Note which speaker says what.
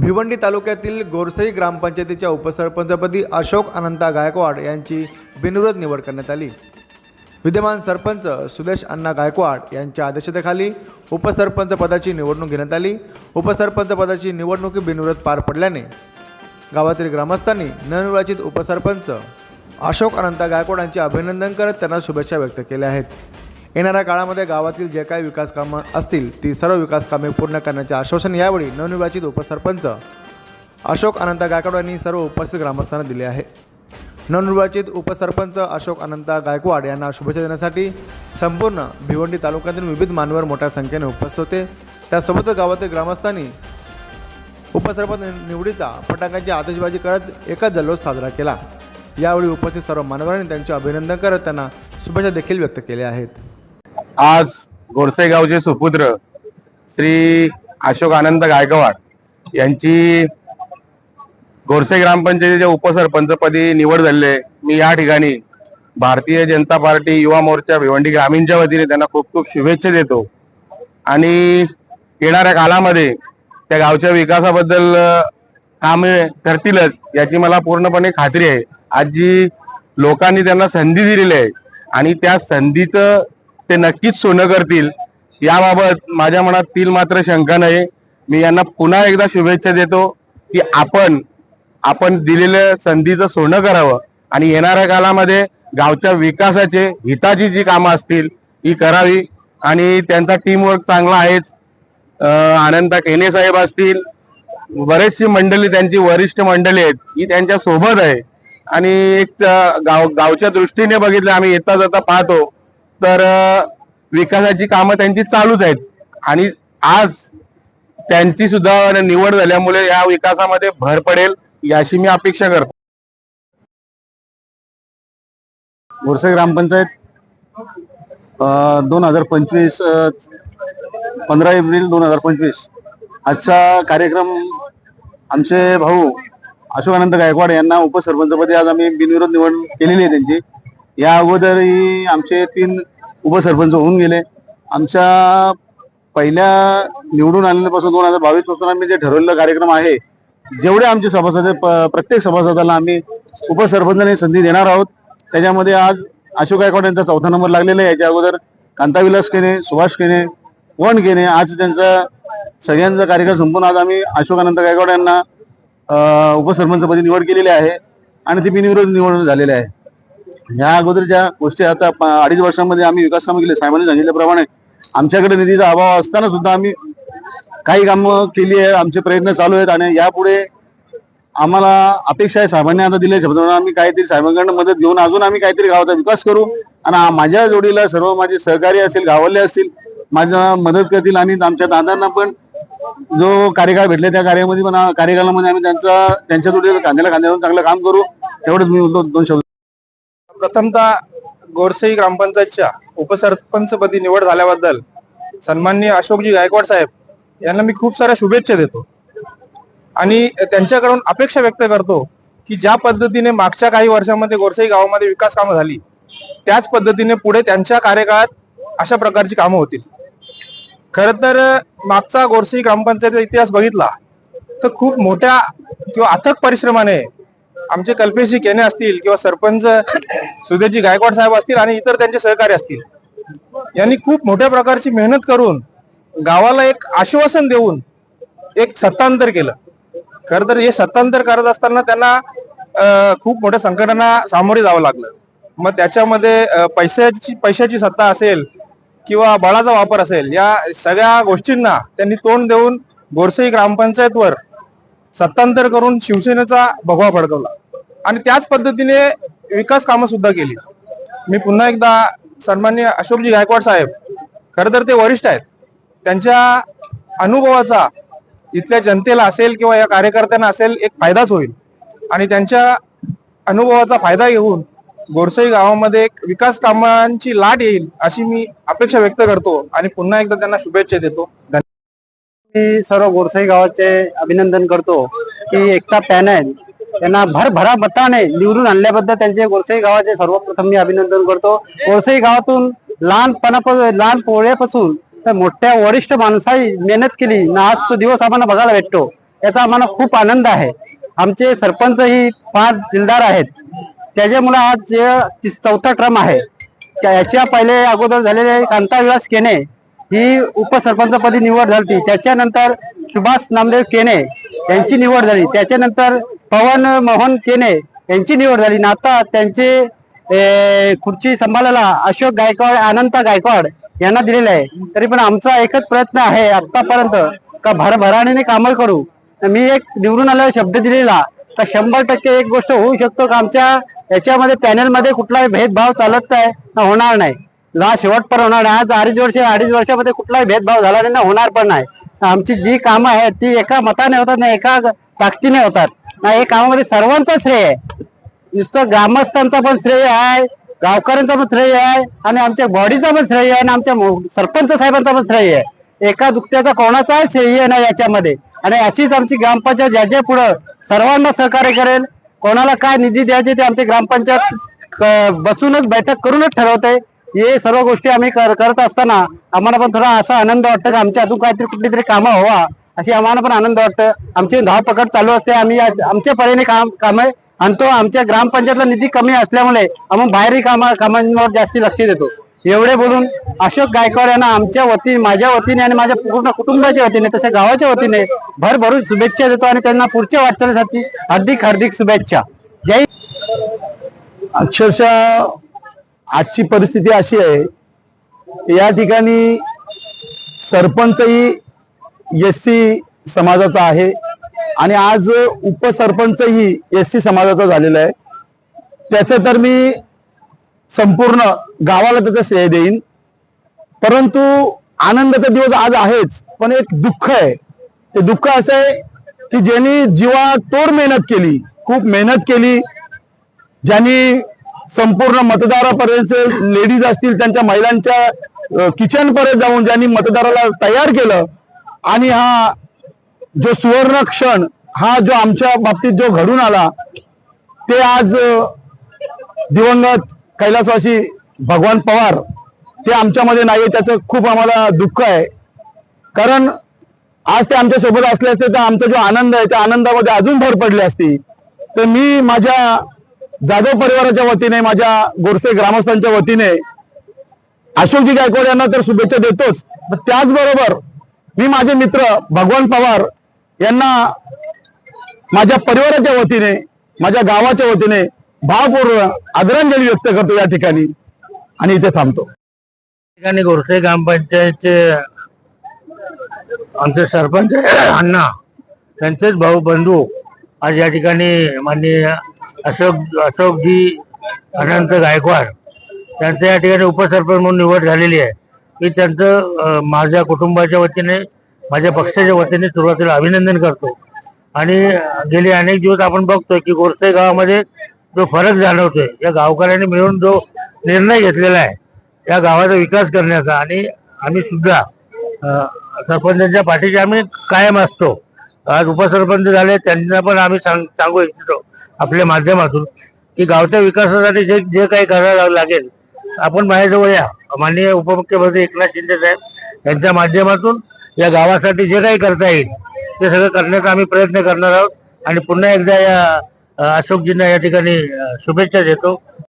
Speaker 1: भिवंडी तालुक्यातील गोरसई ग्रामपंचायतीच्या उपसरपंचपदी अशोक अनंता गायकवाड यांची बिनविरोध निवड करण्यात आली. विद्यमान सरपंच सुदेश अण्णा गायकवाड यांच्या अध्यक्षतेखाली उपसरपंच पदाची निवडणूक घेण्यात आली. उपसरपंच पदाची निवडणूक बिनविरोध पार पडल्याने गावातील ग्रामस्थांनी नवनिर्वाचित उपसरपंच अशोक अनंता गायकवाड यांचे अभिनंदन करत त्यांना शुभेच्छा व्यक्त केल्या आहेत. येणाऱ्या काळामध्ये गावातील जे काही विकास कामं असतील ती सर्व विकास कामे पूर्ण करण्याचे आश्वासन यावेळी नवनिर्वाचित उपसरपंच अशोक अनंत गायकवाड यांनी सर्व उपस्थित ग्रामस्थांना दिले आहे. नवनिर्वाचित उपसरपंच अशोक अनंता गायकवाड यांना शुभेच्छा देण्यासाठी संपूर्ण भिवंडी तालुक्यातील विविध मानवर मोठ्या संख्येने उपस्थित होते. त्यासोबतच गावातील ग्रामस्थांनी उपसरपंच निवडीचा फटाक्यांची आतिषबाजी करत एकच जल्लोष साजरा केला. यावेळी उपस्थित सर्व मानवरांनी त्यांचे अभिनंदन करत त्यांना शुभेच्छा देखील व्यक्त केल्या आहेत.
Speaker 2: आज गोडसेगावचे सुपुत्र श्री अशोक आनंद गायकवाड यांची गोरसे ग्रामपंचायतीच्या उपसरपंचपदी निवड झालेली आहे. मी या ठिकाणी भारतीय जनता पार्टी युवा मोर्चा भिवंडी ग्रामीणच्या वतीने त्यांना खूप खूप शुभेच्छा देतो. आणि येणाऱ्या काळामध्ये त्या गावच्या विकासाबद्दल कामे करतीलच याची मला पूर्णपणे खात्री आहे. आज जी लोकांनी त्यांना संधी दिलेली आहे आणि त्या संधीचं ते नक्कीच सोनं करतील. याबाबत माझ्या मनात तील मात्र शंका नाही. मी यांना पुन्हा एकदा शुभेच्छा देतो की आपण आपण दिलेल्या संधीचं सोनं करावं. आणि येणाऱ्या काळामध्ये गावच्या विकासाचे हिताची जी कामं असतील ही करावी. आणि त्यांचा टीमवर्क चांगला आहेच. आनंदा केने साहेब असतील. बरेचशी मंडळी त्यांची वरिष्ठ मंडळी आहेत ही त्यांच्यासोबत आहे. आणि एक गाव गावच्या दृष्टीने बघितलं आम्ही येता जाता पाहतो. तर विकासाची कामं त्यांची चालूच आहेत. आणि आज त्यांची सुद्धा निवड झाल्यामुळे या विकासामध्ये भर पडेल याची मी अपेक्षा करतो.
Speaker 3: बोरसे ग्रामपंचायत दोन हजार पंचवीस पंधरा एप्रिल दोन हजार पंचवीस. आजचा कार्यक्रम आमचे भाऊ अशोकानंद गायकवाड यांना उपसरपंचपदी आज आम्ही बिनविरोध निवड केलेली आहे त्यांची. या अगोदरही आमचे तीन उपसरपंच होऊन गेले. आमच्या पहिल्या निवडून आलेल्यापासून दोन हजार बावीसपासून आम्ही जे ठरवलेला कार्यक्रम आहे जेवढे आमचे सभासद प्रत्येक सभासदाला आम्ही उपसरपंचाने संधी देणार आहोत. त्याच्यामध्ये आज अशोक गायकवाड यांचा चौथा नंबर लागलेला आहे. याच्या अगोदर कांताविलास केने सुभाष केने वन केने आज त्यांचा सगळ्यांचा कार्यक्रम संपून आज आम्ही अशोकानंद गायकवाड यांना उपसरपंचपदी निवड केलेली आहे आणि ती बिनविरोध निवड झालेली आहे. या अगोदर ज्या गोष्टी आता अडीच वर्षांमध्ये आम्ही विकास कामं केले. साहेबांनी सांगितल्याप्रमाणे आमच्याकडे निधीचा अभाव असताना सुद्धा आम्ही काही कामं केली आहे आमचे प्रयत्न चालू आहेत आणि यापुढे आम्हाला अपेक्षा आहे साहेबांनी आता दिले शब्द आम्ही काहीतरी साहेबांकडून मदत घेऊन अजून आम्ही काहीतरी गावाचा विकास करू आणि माझ्या जोडीला सर्व माझे सहकारी असेल गावाले असतील माझ्या मदत करतील आणि आमच्या दादांना पण जो कार्यकाळ भेटले त्या कार्यामध्ये पण कार्यकाळामध्ये आम्ही त्यांचा त्यांच्या जोडीला कांद्याला कांद्यावरून चांगलं काम करू. एवढंच मी दोन शब्द
Speaker 4: प्रथमतः गोरसई ग्रामपंचायतच्या उपसरपंचपदी निवड झाल्याबद्दल सन्माननीय अशोकजी गायकवाड साहेब यांना मी खूप साऱ्या शुभेच्छा देतो. आणि त्यांच्याकडून अपेक्षा व्यक्त करतो की ज्या पद्धतीने मागच्या काही वर्षांमध्ये गोरसई गावामध्ये विकास कामं झाली त्याच पद्धतीने पुढे त्यांच्या कार्यकाळात अशा प्रकारची कामं होतील. खर तर मागचा गोरसई ग्रामपंचायतीचा इतिहास बघितला तर खूप मोठ्या किंवा अथक परिश्रमाने आमचे कल्पेशजी केने असतील किंवा सरपंच सुधीरजी गायकवाड साहेब असतील आणि इतर त्यांचे सहकारी असतील. यांनी खूप मोठ्या प्रकारची मेहनत करून गावाला एक आश्वासन देऊन एक सत्तांतर केलं. खर तर हे सत्तांतर करत असताना त्यांना खूप मोठ्या संकटांना सामोरे जावं लागलं. मग त्याच्यामध्ये पैशाची पैशाची सत्ता असेल किंवा बळाचा वापर असेल या सगळ्या गोष्टींना त्यांनी तोंड देऊन गोरसई ग्रामपंचायतवर सत्तांतर करून शिवसेनेचा भगवा फडकवला. आणि त्याच पद्धतीने विकास कामं सुद्धा केली. मी पुन्हा एकदा सन्मान्य अशोकजी गायकवाड साहेब खरं तर ते वरिष्ठ आहेत. त्यांच्या अनुभवाचा इथल्या जनतेला असेल किंवा या कार्यकर्त्यांना असेल एक फायदाच होईल. आणि त्यांच्या अनुभवाचा फायदा घेऊन गोरसई गावामध्ये एक विकास कामांची लाट येईल अशी मी अपेक्षा व्यक्त करतो. आणि पुन्हा एकदा त्यांना शुभेच्छा देतो.
Speaker 3: सर्व गोरसाई गावाचे अभिनंदन करतो की एकता पॅनल त्यांना भरभरा मताने निवडून आणल्याबद्दल त्यांचे गोरसाई गावाचे सर्वप्रथम मी अभिनंदन करतो. गोरसाई गावातून लहानपणापासून लहान पोळ्यापासून तर मोठ्या वरिष्ठ माणसाही मेहनत केली ना आज तो दिवस आम्हाला बघायला भेटतो.
Speaker 5: याचा आम्हाला खूप आनंद आहे. आमचे सरपंच ही पाच दिलदार आहेत. त्याच्यामुळे आज चौथा ट्रम आहे. त्या- याच्या पहिले अगोदर झालेले कांताविलास केने ही उपसरपंचपदी निवड झाली त्याच्यानंतर सुभाष नामदेव केने यांची निवड झाली. त्याच्यानंतर पवन मोहन केने यांची निवड झाली. ना आता त्यांचे खुर्ची सांभाळायला अशोक गायकवाड अनंत गायकवाड यांना दिलेलं आहे. तरी पण आमचा एकच प्रयत्न आहे आतापर्यंत का भरभराणीने कामं करू. मी एक निवडून आलेला शब्द दिलेला तर शंभर टक्के एक गोष्ट होऊ शकतो का आमच्या याच्यामध्ये पॅनेलमध्ये कुठलाही भेदभाव चालत नाही ना होणार नाही. ला शेवटपर्यंत होणार नाही आज अडीच वर्ष अडीच वर्षामध्ये कुठलाही भेदभाव झाला नाही ना होणार पण नाही. आमची जी कामं आहेत ती एका मताने होतात ना एका ताकदीने होतात. ना हे कामामध्ये सर्वांचं श्रेय आहे. नुसतं ग्रामस्थांचा पण श्रेय आहे गावकऱ्यांचा पण श्रेय आहे आणि आमच्या बॉडीचा पण श्रेय आहे आणि आमच्या सरपंच साहेबांचा पण श्रेय आहे. एका दुखत्याचा कोणाचा श्रेय नाही याच्यामध्ये. आणि अशीच आमची ग्रामपंचायत ज्याच्या पुढं सर्वांना सहकार्य करेल कोणाला काय निधी द्यायचे ते आमची ग्रामपंचायत बसूनच बैठक करूनच ठरवते. हे सर्व गोष्टी आम्ही कर- करत असताना आम्हाला पण थोडा असा आनंद वाटतं की आमच्या अजून काहीतरी कुठली तरी कामं व्हावा अशी आम्हाला पण आनंद वाटतं. आमची धावपकड चालू असते. आम्ही आमच्या परीने काम कामे आणतो आमच्या ग्रामपंचायतला निधी कमी असल्यामुळे आम्ही बाहेरही कामा कामांवर जास्ती लक्ष देतो. एवढे बोलून अशोक गायकवाड यांना आमच्या वतीने माझ्या वतीने आणि माझ्या पूर्ण कुटुंबाच्या वतीने तसं गावाच्या वतीने भरभरून शुभेच्छा देतो आणि त्यांना पुढच्या वाटचालीसाठी हार्दिक हार्दिक शुभेच्छा. जय
Speaker 6: अक्षरशः आजची परिस्थिती अशी आहे या ठिकाणी सरपंचही एस सी समाजाचा आहे आणि आज उपसरपंचही एस सी समाजाचा झालेला आहे. त्याचं तर मी संपूर्ण गावाला त्याचा श्रेय देईन. परंतु आनंदाचा दिवस आज आहेच पण एक दुःख आहे. ते दुःख असं आहे की ज्यांनी जीवा तोड मेहनत केली खूप मेहनत केली ज्यांनी संपूर्ण मतदारापर्यंत लेडीज असतील त्यांच्या महिलांच्या किचनपर्यंत जाऊन ज्यांनी मतदाराला तयार केलं आणि हा जो सुवर्ण क्षण हा जो आमच्या बाबतीत जो घडून आला ते आज दिवंगत कैलासवासी भगवान पवार ते आमच्यामध्ये नाही आहे त्याचं खूप आम्हाला दुःख आहे. कारण आज ते आमच्यासोबत असले असते तर आमचा जो आनंद आहे त्या आनंदामध्ये अजून भर पडली असती. तर मी माझ्या जाधव परिवाराच्या वतीने माझ्या गोरसे ग्रामस्थांच्या वतीने अशोकजी गायकवाड यांना तर शुभेच्छा देतोच. पण त्याचबरोबर मी माझे मित्र भगवान पवार यांना माझ्या परिवाराच्या वतीने माझ्या गावाच्या वतीने भावपूर्ण आदरांजली व्यक्त करतो या ठिकाणी आणि इथे थांबतो.
Speaker 7: ठिकाणी गोरसे ग्रामपंचायतचे आमचे सरपंच अण्णा त्यांचेच भाऊ बंधू आज या ठिकाणी माननीय अशोक अशोकजी अनंत गायकवाड त्यांचं या ठिकाणी उपसरपंच म्हणून निवड झालेली आहे. मी त्यांचं माझ्या कुटुंबाच्या वतीने माझ्या पक्षाच्या वतीने सुरुवातीला अभिनंदन करतो. आणि गेले अनेक दिवस आपण बघतोय की गोरसे गावामध्ये जो फरक जाणवतोय या गावकऱ्यांनी मिळून जो निर्णय घेतलेला आहे या गावाचा विकास करण्याचा आणि आम्ही सुद्धा सरपंचांच्या पाठीशी आम्ही कायम असतो. आज उपसरपंच झाले त्यांना पण आम्ही सांग सांगू इच्छितो. आपल्या माध्यमातून की गावच्या विकासासाठी जे जे काही करायला लागेल आपण माझ्याजवळ या. माननीय उपमुख्यमंत्री एकनाथ शिंदे साहेब यांच्या माध्यमातून या गावासाठी जे काही करता येईल ते सगळं करण्याचा आम्ही प्रयत्न करणार आहोत. आणि पुन्हा एकदा या अशोकजींना या ठिकाणी शुभेच्छा देतो.